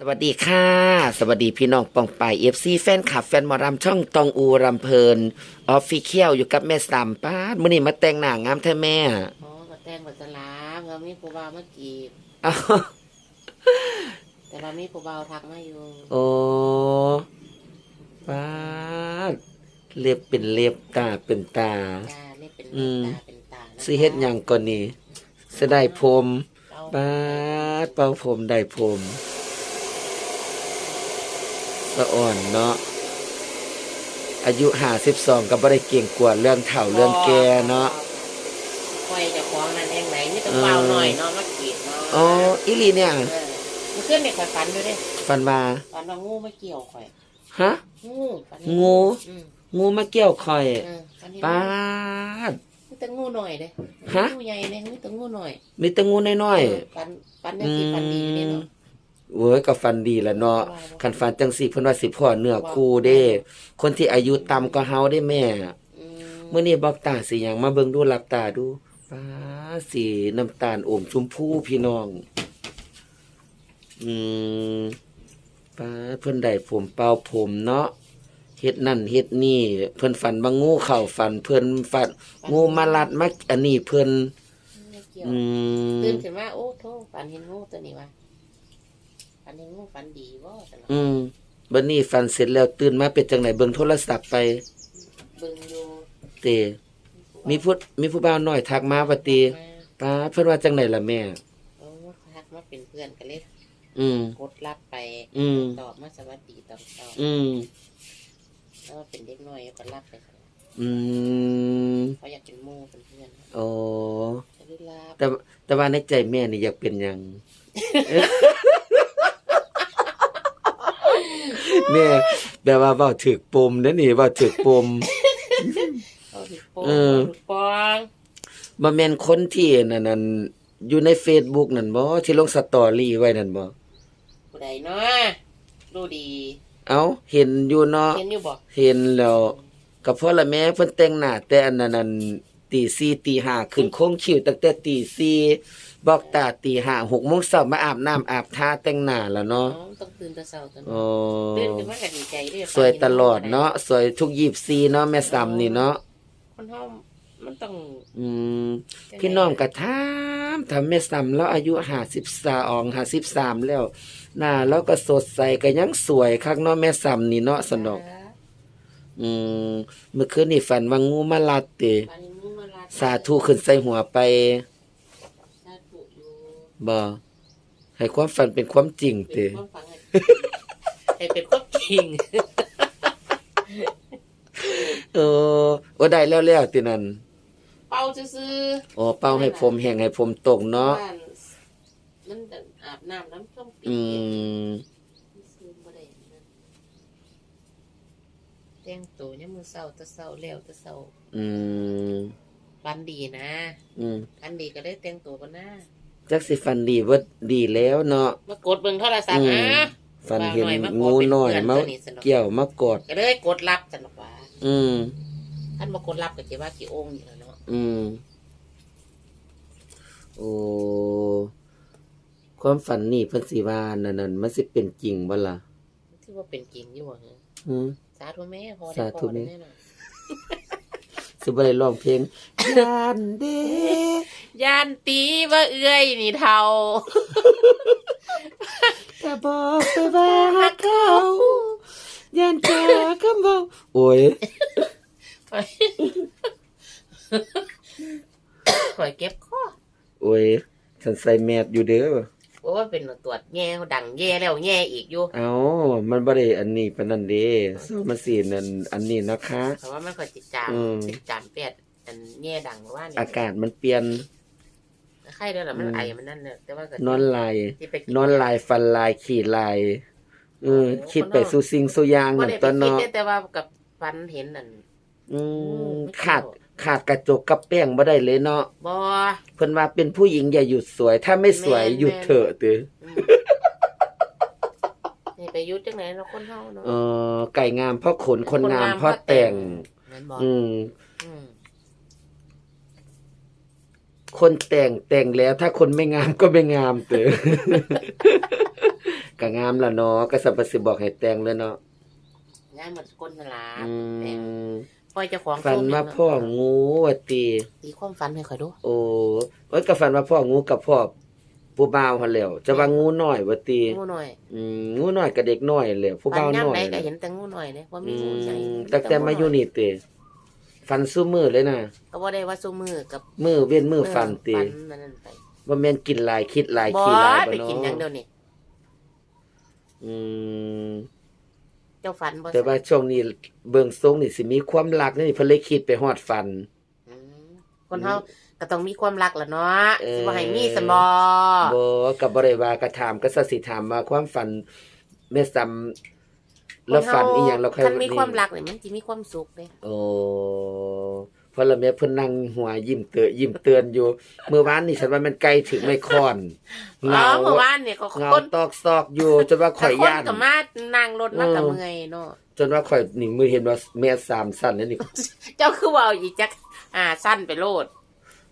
สวัสดีค่ะ สวัสดีพี่น้องปองไปเอฟซีแฟนคลับแฟนหมอรำช่องตองอูรำเพลินออฟฟิเคียลอยู่กับแม่สามป้าดมื่อนี้มาแต่งหน้างามแท้แม่อ๋อก็แต่งบัตรลาเงามีผู้บ่าวเมื่อกี้อ้าวแต่ว่ามีผู้บ่าวทักมาอยู่โอ้ป้าดเล็บเป็นเล็บตาเป็นตา จ้าเล่นเป็นอืม ตาเป็นตานะคะสิเฮ็ดหยังก่อนนี่สิได้ผมเอาป้าดเป่าผมได้ผม สะอ่อนเนาะอายุห้าสิบสองก็บ่ได้เก่งกว่าเรื่องเฒ่าเรื่องแก่เนาะคอยจะคล้องนั่นเองไหนนี่ต้องเบาหน่อยเนาะเมื่อกี้เนาะอ๋ออีหลีเนี่ยเออมันขึ้นในข่อยฝันด้วยเด้ฟันมาฝันว่างูไม่เกี่ยวข่อยฮะ งูฝันเห็นงู อืมงูมาเกี่ยวคอยเออฝันเห็นป้าด มีแต่งูหน่อยเด้ฮะ งูใหญ่เนี่ยมีแต่งูหน่อยมีแต่งูน้อยเฝันฝันยังสิฝันดีอยู่เนี่ยเนาะๆ โอ้ยก็ฟันดีแหละเนาะว่าบ่คันฟันจังสี่เพิ่นว่าสิพ่อเนื้อคู่เด้ คนที่อายุต่ำก็เฮาได้แม่อืมมื้อนี้บอกตาสิหยังมาเบิ่งดูหลับตาดูป้าดสีน้ำตาลอมชมพูพี่น้อง อืมป้าดเพิ่นได้ผมเป่าผมเนาะเฮ็ดนั่นเฮ็ดนี่ เพิ่นฝันว่างูเข้าฝัน เพิ่นฝันงูมาลัดมาอันนี้เพิ่นไม่เกี่ยวอืมตื่นขึ้นมาโอ้โทษฝันเห็นงูตัวนี้วะ ฝันเห็นงูฝันดีบ่แต่ละอืมบัดนี้ฝันเสร็จแล้วตื่นมาเป็นจังไหนเบิ่งโทรศัพท์ไปเบิ่งอยู่เตมีผู้มีผู้บ่าวน้อยทักมาว่าติมาป้าดเพิ่นว่าจังไหนล่ะแม่โอ้ทักมาเป็นเพื่อนกันเลยอืม กดรับไปอืม ตอบมาสวัสดีตอนเช้าอืม แล้วว่าเป็นเด็กน้อยก็รับไปอืมเขาอยากเป็นหมู่เป็นเพื่อนโอ้จะได้รับแต่แต่ว่าในใจแม่นี่อยากเป็นหยัง แม่แบบว่าเว้าถึกปมเด้อนี่เว้าถึกปมเขาถึกโป้งเออถึกปองบ่แม่นคนที่นั่นนั่นอยู่ใน Facebook นั่นบ่ที่ลงสตอรี่ไว้นั่นบ่ผู้ใดเนาะดูดีเอ้าเห็นอยู่เนาะเห็นอยู่บ่เห็นแล้วก็เพราะละแม่เพิ่นแต่งหน้าแต่อันนั้นนั้น ตี4ตี5ขึ้นโค้งคิวตั้งแต่ตี4บอกตาตี5 6โมงเช้ามาอาบน้ำอาบท่าแต่งหน้าแล้วน้อเนาะงต้องตื่นแต่เช้าตอนโอ้ตื่นขึ้นมาก็ดีใจเด้อสวยตลอดเนาะสวยทุก24เนาะแม่ซ้ำนี่เนาะคนเฮามันต้อง อืมพี่น้องก็ถามถ้าแม่ซ้ำแล้วอายุ52 53แล้วหน้าเราก็สดใสก็ยังสวยคักเนาะแม่ซ้ำนี่เนาะสนอกอืมเมื่อคืนนี่ฝันว่างูมาลัดติอันนี้มึงมาลา สาธุขึ้นใส่หัวไปสาธุอยู่บ่ให้ความฝันเป็นความจริงเป็ตินความฝังให้เป็นความจริงเออโอ้ได้แล้วแล้วตินั่นเป่าซื่อโอ้เป้าให้ผมแห้งให้ผมตกๆเนาะบ้มันจะอาบน้ำน้ำส้มปีอืมซื้อบ่ได้นะแต่งตัวเนี่ยามมือเศร้าแตะเศร้าแล้วแตะเศร้าอืม ฟันดีนะอืมฟันดีก็ได้แต่งตัวกันนะจักสิฝันดีบ่ดีแล้วเนาะมากดเบิ่งโทรศัพท์อืมอะฝันเห็นว่าหน่อยมางูน้อยเป็นเพื่มาอนตัวนี้สนุกเกี่ยวมากอดก็เลยกดรับจันบอกว่าอืมท่านมากดรับก็จะว่ากี่องค์อยู่แล้วเนาะอืมโอ้ความฝันนี่เพิ่นสิว่านั่นนั่นมันสิเป็นจริงบ่ล่ะที่ว่าเป็นจริงอยู่เหรออืมสาธุแม่พอได้สาธุพอได้แม่แน่นอน สิบ่ได้ร้องเพลงยานเด้ยานตีว่าเอื้อยนี่เท่าก็บอกไปว่าฮักเขายันเจอคำเว้าโอ้ยข่อยเก็บข้อโอ้ยฉันใส่แมสอยู่เด้อเพราะ ว่าเป็นตรวจแง่ดังแย่แล้วแย่อีกอยู่เอ้ามันบ่ได้อันนี้ปานนั้นเด้ซอมันสินั่นอันนี้นะคะเพราะว่ามันค่อยจิตจามอืมจิตจามเปียดอันแย่ดังว่านี่อากาศมันเปลี่ยนไข้เด้อล่ะมันอืมไอมันนั่นเนี่ยแต่ว่าก็นอนลายที่ไปกินอนลายฟันลายขี่ลายเออคิดไปสู่สิ่งสู่อย่างบ่นั่นได้ไปตอนคิดเนาะได้แต่ว่ากับฟันเห็นนั่นอืมไม่ขาดเข้าขาดกระจกกับแป้งบ่ได้เลยเนาะบ่ เพิ่นว่าเป็นผู้หญิงอย่าหยุดสวย ถ้าไม่สวยแม่น หยุดเถอะตืออืมนี่ไปยุดจังไหนเนาะคนเฮาเนาะ เออไก่งามเพราะขนคนงามเพราะแต่ง แม่นบ่อืม อืมคนแต่งแต่งแล้ว ถ้าคนไม่งามก็ไม่งามเตอก็งามละเนาะก็สัมปสิบอกให้แต่งเลยเนาะงานหมดคนนั่นล่ะอืแต่งม ปล่อยเจ้าของฝันโซเยว่าเะพ่องูว่าติตีความฝันให้ข่อยดูโอ้เอ้ยก็ฝันว่าพ่องูกับพ่อผู้บ่าวหั่นแหล้วจะว่างูน้อยว่าติงูหน่อยอืมงูน้อยกับเด็กน้อยแหละผู้ฝันบ่าวย่ำน้อไหนยก็เห็นแต่งูหน่อยเนี่ยว่ามีอืงูใหญ่มตั้งแต่มาอยู่นี่ติฝันซุมื้อเลยนะก็บ่ได้ว่าสู้มือกับมือเว้นมือฝันติฝันนั่นนั่นไปบ่แม่นกินหลายคิดหลายบ่ขี้หลายบ่ไปเนาะกินหยังเดี๋ยวนี้อืมเจ้าฝันบ่แต่ว่าช่วงนี้เบิ่งทรงนี่สิมีความรักนี่เพิ่นเลยคิดไปฮอดฝันอืมคนเฮาก็ต้องมีความรักล่ะเนาะเออสิบ่ให้มีสมบ่บ่ก็บ่ได้ว่ากระถามก็ซะสิถามว่าความฝันแม่ซ้ำแล้วฝันอีหยังเราค่อยคันมีความรักนี่มันสิมีความสุขเด้โอ้เพราะละแม่เพิ่นนั่งหัวยิ้มเตอยิ้มเตือนอยู่เมื่อวานนี่ฉันว่ามันไกลถึงไม่ค้อนอ๋เงาอเมื่อวานเนี่ยก็เงาคนตอกซอกอยู่จนว่าข่อยคนย่านก็มานั่งรถมาก็เออเมื่อยเนาะจนว่าข่อยนี่มือเห็นว่าแม่สามสั่นแล้วนี่เจ้าคือว่าเอาอีจักอ่าสั้นไปโลด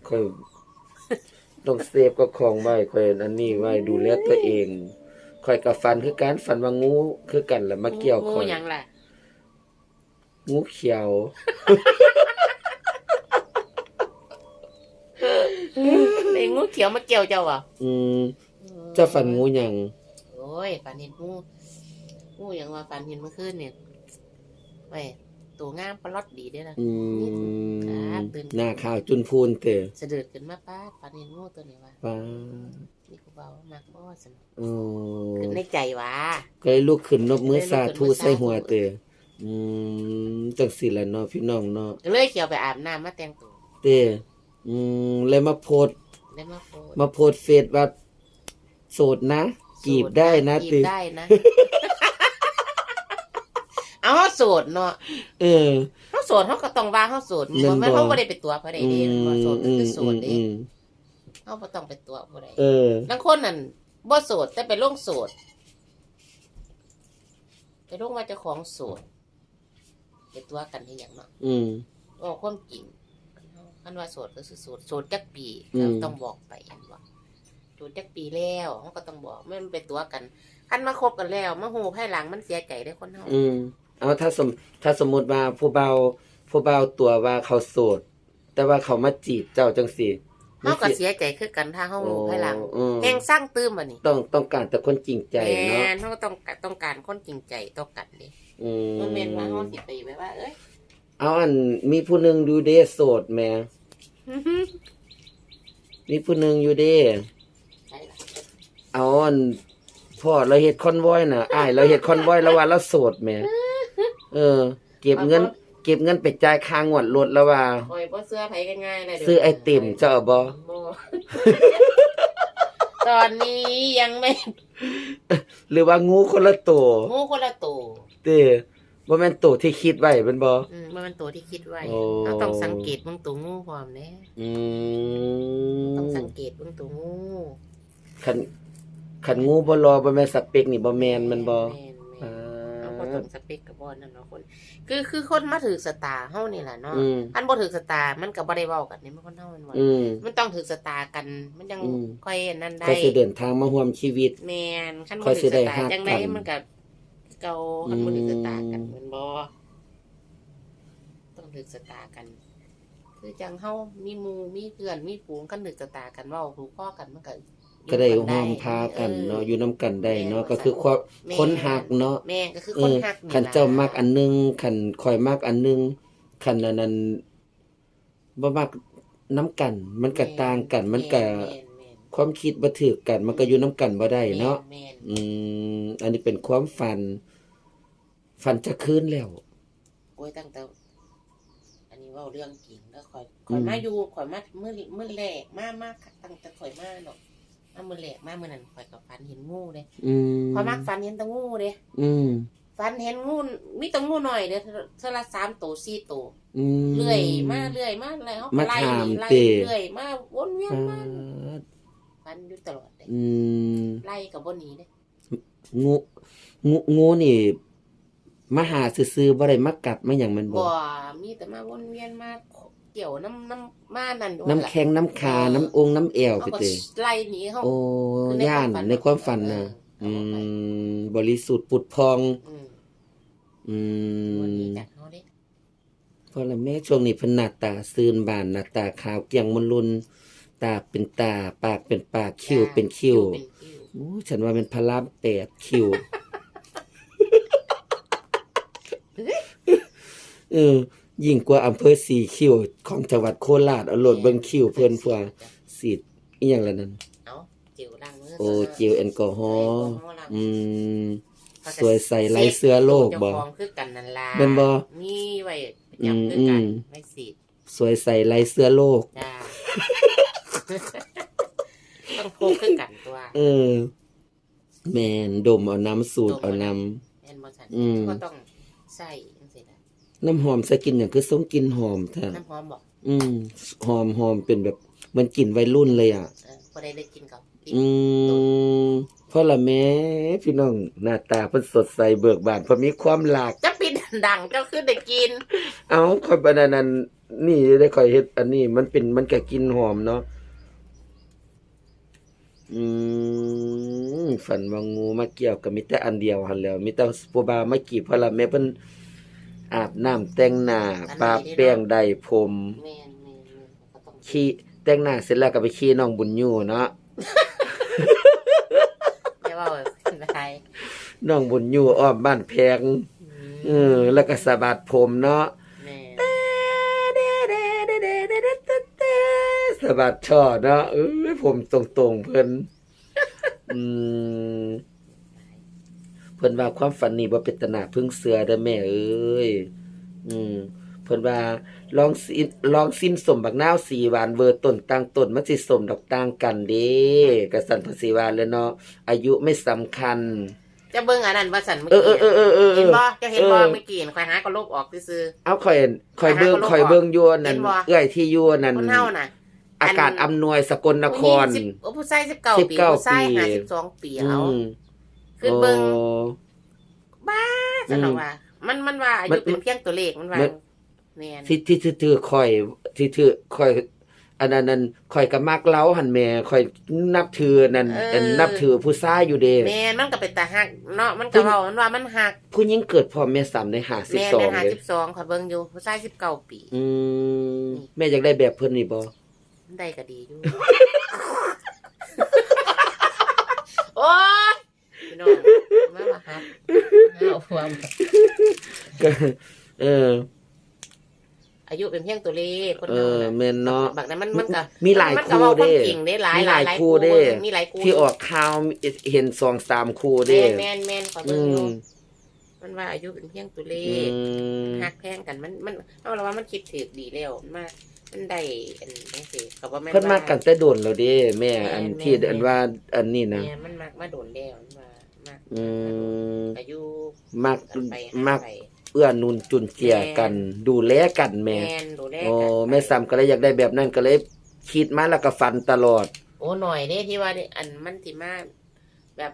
ข่อยต้องเซฟก็ของไว้ข่อยอันนี้ไว้ดูแลตัวเองข่อยกับฟันคือการฟันว่างูคือกันแล้วมาเกี่ยวงูข่อยหยังล่ะงูเขียว ไอ้งูเขียวมาเกี่ยวเจ้าอะอืมเจะฟันงูหยังโอ้ยฝันเห็นงูงูหยังว่าฝันเห็นเมื่อคืนเนี่ยเว้ยตัวงามปลอดดีเด้อนะอืมครับตื่นหน้าขาวจุนพูนเตะเสด็จขึ้นมาป้าดฝันเห็นงูตัวนี้ว่าป้านี่กูเบามากบ่สนโอ้ขึ้นในใจว่าก็เลยลุกขึ้นนบมือเลยลุกสาธุขึ้นมาใส่หัวสาธุเตะอืมจังสิล่ะเนาะพี่น้องเนาะก็เลยเขียวไปอาบน้ำมาแต่งตัวเตะ อืมเลยมาโพสต์ได้มาโพสต์มาโพสต์เฟซว่าโสดนะจีบได้นะจีติบได้นะเอาเขาโสดเนาะเออ เขาโสดเขาก็ต้องว่าเขาโสดแม่นบ่ มันเขาบ่ได้เป็นตัวเขาได้อืเด้มว่าโสดก็อืคืมอโสอืดมเด้อืมเขาบ่ต้องเป็นตัวบ่ได้เออ บางคนนั่นบ่โสดแต่ไปลงโสดไปลงว่าเจ้าของโสดเป็นตัวกันให้หยังเนาะอืมก็ความจริง คันว่าโสดก็คือโสดโสดจักปีอืมเราต้องบอกไปอันว่าโสดจักปีแล้วเขาก็ต้องบอกไม่มันเป็นตัวกันคันมาคบกันแล้วมาโหภายหลังมันเสียใจได้อคนเฮาอืม เอาถ้าสมถ้าสมมุติว่าผู้เบาผู้เบาตัวว่าเขาโสด แต่ว่าเขามาจีบเจ้าจังซี่เฮาก็เสียใจคือกันถ้าเฮาโอ้รู้ภายหลังอืมแห่งสร้างตื้มบัดนี้ต้องต้องการแต่คนจริงใจแม่เนาะนเฮาก็ต้องต้องการคนจริงใจต่อกันเด้อืมบ่แม่นว่าเฮาสิไปแบบว่า เอ้ย เอาอันมีผู้หนึงอยู่เด้โสดแหม่มีผู้หนึงอยู่เด้ใช่ล่ะเอาอันพ่อเราเฮ็ดคอนวอยน่ะอ้ายเราเฮ็ดคอนวอยแล้วว่าเราโสดแหม่เออ เก็บเงิน เก็บเงินไปจ่ายค่างวดรถแล้วว่า คอยบ่เสื้อไผง่ายๆเลยซื้อไอติมเจ้าเอาบ่บ่ตอนนี้ยังไม่หรือว่างูคนละตัว งูคนละตัว เต้ บ่แม่นตัวที่คิดไว้เป็นบ่ อืมมันเป็นตัวที่คิดไว้โอ้ เราต้องสังเกตเบื้องตัวงูพร้อมเน่อืมต้องสังเกตเบื้องตัวงูคันคันงูบ่รอบ่แม่นสเปคนี่บ่แม่นมันบ่แม่นแม่นเอาบ่ตรงสเปกกับบ่นั่นเนาะคน คือคือคนมาถือสตาร์เฮานี่แหละเนาะอืมอันบ่ถือสตาร์มันก็บ่ได้เว้ากันนี่มันคนเฮามันว่าอืม มันต้องถือสตาร์กัน มันยังอืม ค่อยอันนั่นได้ค่อยสิเดินทางมาร่วมชีวิต แม่นคันค่บ่อยถืสิอสได้ตาฮักร์จังไดกันมันก็ เก่าคันบ่ถือสตาร์กันอืมแมันบ่ต้องถือสตาร์กัน คือจังเฮามีหมู่มีเพื่อนมีฝูงกันถือสตาร์กันเว้าถูกข้อกันมันก็ก็ได้ร่วมพากันเนาะอยู่นํกันได้เนาะก็คือความคนหักเนาะแม่ก็คือเอคนอหักนี่ขันเจ้าล่ะมักอันหนึงขันคอยมักอันหนึงขันอันนั้นบ่มักน้ำกัน มันก็ต่างกัน มันก็แม่นแม่นความคิดบ่ถือกัน มันก็อยู่น้ำกันบ่ได้เนาะแม่นอืมอันนี้เป็นความฝัน ฝันจะคืนแล้ว โอ้ยตั้งแต่ อันนี้เว้าเรื่องจริงแล้วข่อยข่อยมาอยู่ข่อยมามื้อมื้อแรกมามาตั้งแต่ข่อยมาเนาะมามื้อแรกมามื้อนั้นข่อยก็ฝันเห็นงูเด้อืมข่อยมักฝันเห็นแตะงูเด้อืมฝันเห็นงูมีแตะงูหน่อยเด้อเทอละ3ตัว4ตัวอืม เลื่อยมาเลื่อยมาอะไรเฮาก็มาไล่ถามไล่เตะ เลื่อยมาวนเวียนปามาดฝันอยู่ตลอดเด้อืมไล่ก็บ่หนีเด้งูงูงูนี่ มาหาซื่อๆบ่ได้มากัดมาหยังแมันบ่บ่มีแต่มาวนเวียนมาเกี่ยวน้ำน้ำมานั่นอยู่น้ำแข็งน้ำคา น้ำองค์น้ำแอวเขาไปก็เตไล่หนีเขาโอ้คือย่านในความฝันน่ะเออเอาอืออกไปมบริสุทธิ์ปุดพอง อืมอืวันมนี้จากเฮาเด้เพราะละแม่ช่วงนี้เพิ่นหน้าตาซื่นบานหน้าตาขาวเกรียงมนลุนตาเป็นตา ปากเป็นปากคิ้วเป็นคิ้ว เป็นคิ้วอู้ฉันว่าเป็นพระรามแปดคิ้ว เออยิ่งกว่าอำเภอสีคิ้วของจังหวัดโคราชเอาโหลดเบิ่งคิ้วเพิ่นพวกสีดอีหยังล่ะนั่นเอาจิ๋วล้างมือโอ้เจลแอลกอฮอล์แอลกอฮอล์ล้างอืมสวยใสไร้เสื้อโลกบ่เจ้าของคือกันนั่นล่ะแม่นบ่มีไว้ประจำคือกันอืมไม่สิทธิ์สวยใสไร้เสื้อโลกจ้าต้องพกคือกันตัวเออแม่นดมเอาน้ำสูตรเอาน้ำแม่นบ่ซั่นอืมก็ต้อง ใส่จังซี่ล่ะน้ำหอมใส่กินอย่างคือส่งกลิ่นหอมแท้น้ำหอมบ่อืมหอมหอมเป็นแบบเหมันกลิ่นวัยรุ่นเลยอะ เออบ่ได้เลยกินกับติ๊กอืมเพราะละแม่พี่น้องหน้าตาเพิ่นสดใสเบิกบานเพราะมีความหลาก จะปิดดังเจ้าคือได้กิน เอาค่อยบานานั้นนี่ได้ค่อยเฮ็ดอันนี้มันเป็นมันก็กลินหอมเนาะ อืมฝันว่างูมาเกี่ยวก็มีแต่อันเดียวหั่นแหล้วมีแต่ผู้บ่าวมากี่เพราะละแม่เพิ่นอาบน้ำแต่งหน้าปาแป้งใดผมแม่นแม่นแม่นก็ต้องขี้แต่งหน้าเสร็จแล้วก็ไปขี้น้องบุญอยู่เนาะอย่าเว้าอะไรน้องบุญอยู่อ้อมบ้านแพงเออแล้วก็สะบัดผมเนาะ สะบัดช่อเนาะเอ้ยผมตรงๆเพิ่นอืมเพิ่นว่าความฝันนี่บ่เป็นตนาพึ่งเสือเด้อแม่เอ้ยอืมเพิ่นว่าลองสิลองซิมสมบักนาวสีหวานเวอร์ต้นต่างต้นมันสิสมดอกต่างกันเด้ก็สั่นเพิ่นสิว่าแล้วเนาะอายุไม่สำคัญ จะเบิ่งอันนั้นว่าสันเมื่อเออเอกี้อเออเออเออเห็นบ่จะเห็นบ่เออเมื่อกี้คอยหาก็ลบออกซื่อ เอาข่อยข่อยเบิ่งหาคนลบข่อยเบิ่งอยู่อันนั่นเห็นบ่ เอื้อยที่อยู่อันๆนั่นคนเฮาน่ะ อากาศอำนวยสกลนครผู้หญิงสิบโอ้ผู้ชายสิบเก้าปี19ผู้ชายปีห้าสิบสองปีเอาอืมคือเบิ่งโอ้บ้าสนว่า มันมันว่าอามัยุนเป็นเพียงตัวเลขมันว่ามันแม่นที่ที่ที่ถือข่อยที่ถือข่อยอันนั้นนั่นข่อยก็มักเล้าหันแม่ข่อยนับถือนั่นอันนับถือผู้ชายอยู่เด้แม่นมันก็เป็นตาหักเนาะมันก็เว้ามันว่ามันหักผู้หญิงเกิดพร้อมแม่สามในแม่นแม่น52ห้าเลยสิบสองขอยเบิ่งอยู่ผู้ชายสิบเก้าปี อืมแม่อยากได้แบบเพิ่นนี่บ่ ได้ก็ดีอยู่ โอ้ยพี่น้องมาว่าหักเอาความก็เออ อายุเป็นเพียงตัวเลขคนเอเฮาอน่ะแม่นเนาะบางนั้นมันมันก็มีหลายมันคู่ก็เว้าความเด้จริงเด้หลายมีหลายคู่เด้ มีหลายคู่ที่ออกข่าวเห็น2 3คู่เด้ แม่นแม่นแม่นขออืเบิ่งอยู่มมันว่าอายุเป็นเพียงตัวเลอืขมหักแพงกันมันมันเอาละว่ามันคิดถูกดีแล้วมันมา มันได้อันจังซี่ก็บ่แม่นเพิ่นมากันแต่โดนแล้วเด้แม่อันแม่นที่แม่นอันว่าอันนี้นะแม่มันมักมาโดนแล้วมันว่ามากอืมอายุมักกันไปมักไปเอื้อนุนจุนเจียกัน ดูแลกันแม่แม่นดูแลโอ้กันไปแม่ซ้ำก็เลยอยากได้แบบนั้นก็เลยคิดมาแล้วก็ฟันตลอด โอ้หน่อยเด้ที่ว่านี่อันมันสิมาแบบ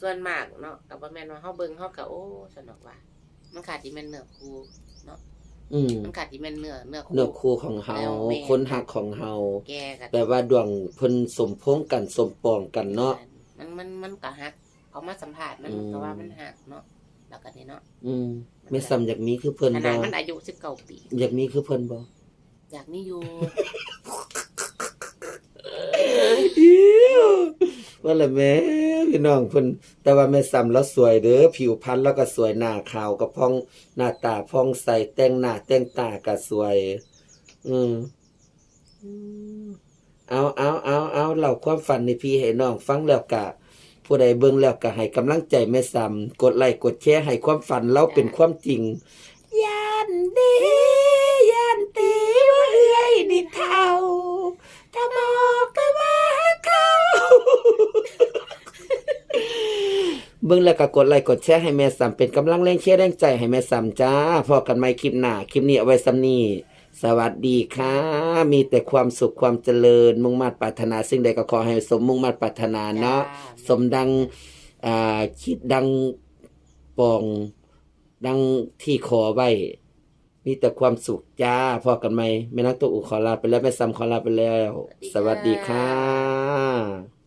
ส่วนมากเนาะก็บ่แม่นว่าเฮาเบิ่งเฮาก็โอ้สนุกว่า มันขาดที่แม่นเนื้อคู่ อืมมันขาดที่แม่นเนื้อเนื้อคู่เนื้อคู่ของเฮาแล้วแม่คนหักของเฮาแกก็แต่ว่าดวงเพิ่นสมพงษ์กันสมปองกันเนาะมันมันมันก็หักเขามาสัมภาษณ์มันอืมก็ว่ามันหักเนาะแล้วก็นี่เนาะอืมแม่ซ้ำอยากมีคือเพิ่นขบ่นาดมันอายุ19ปีอยากมีคือเพิ่นบ่อยากมีอยู่ ว่าละแม่พี่น้องเพิ่นแต่ว่าแม่ซ้ำแล้วสวยเด้อผิวพรรณแล้วก็สวยหน้าขาวก็พองหน้าตาพองใสแต่งหน้าแต่งตาก็สวย อืมเอาเอาเอาเอาเล่าความฝันในพี่ให้น้องฟังแล้วกะผู้ใดเบิ่งแล้วก็ให้กำลังใจแม่ซ้ำกดไลค์กดแชร์ให้ความฝันเราเป็นความจริงย่านดีย่านตีว่าเอ้ยดิเท่าถ้าบอกก็ว่า เขาเบิ่งแล้วก็กดไลค์กดแชร์ให้แม่ซ้ำเป็นกำลังแรงเชียร์แรงใจให้แม่ซ้ำจ้าพอกันใหม่คลิปหน้าคลิปนี้เอาไว้ซ้ำนี้สวัสดีค่ะ มีแต่ความสุขความเจริญ มุ่งมั่นปรารถนา สิ่งใดก็ขอให้สมมุ่งมั่นปรารถนาเนาะสมดังอ่าคิดดังปองดังที่ขอไว้ มีแต่ความสุขจ้าพอกันไหมแม่นักตัวอุขอลาไปแล้วแม่ซ้ำขอลาไปแล้ว สวัสดีค่ะ